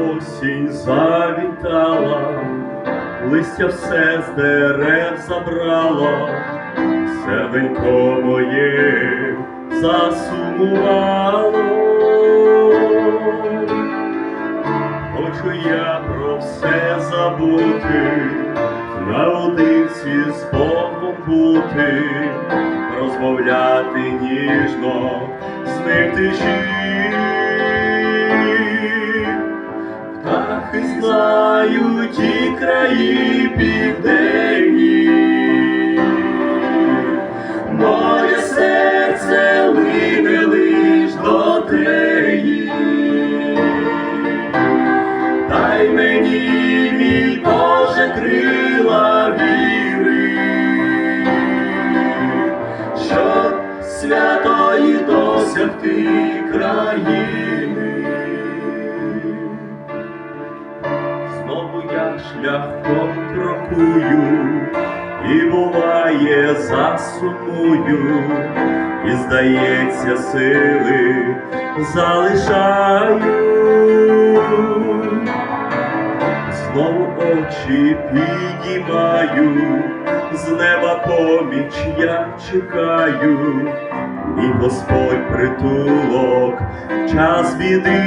осінь завітала, листя все з дерев забрало, серденько моє засумувало. Хочу я про все забути, наодинці з Богом бути, розмовляти ніжно з ним тиші. Знають ті краї південні, моє серце лине лиш до теї. Дай мені, мій Боже, крила віри, щоб святої досягти країни. Крокую, і буває засумую, і здається, сили залишаю. Знову очі підіймаю, з неба поміч я чекаю, і Господь притулок в час біди.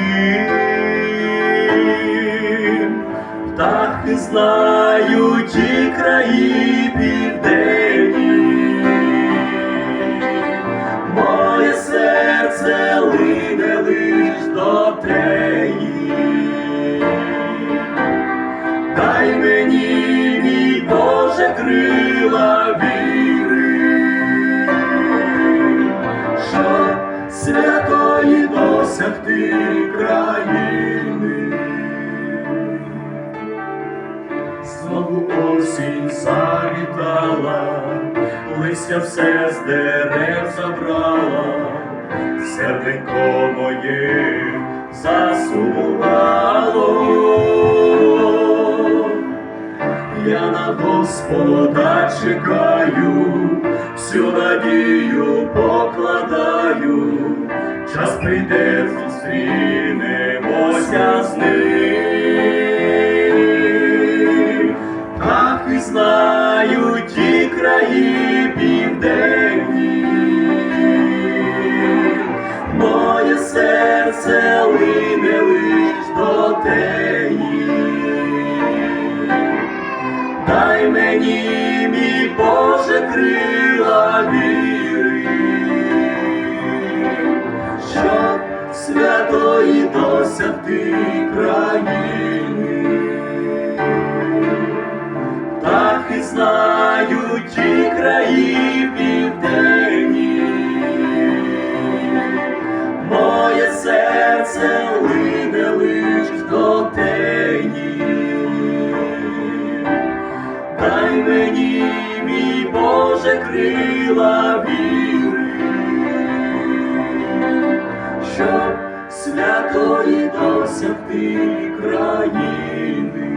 Птахи знають ті краї південні, моє серце лине лиш до теї. Дай мені, мій Боже, крила віри, щоб святої досягти країни. Знову осінь завітала, листя все з дерев забрала, серденько моє засумувало. Я на Господа чекаю, всю надію покладаю, час прийде, зустрінемося з ним. Мені, мій Боже, крила віри, щоб святої досягти країни. і знають ті краї Боже, крила віри, щоб святої досягти країни.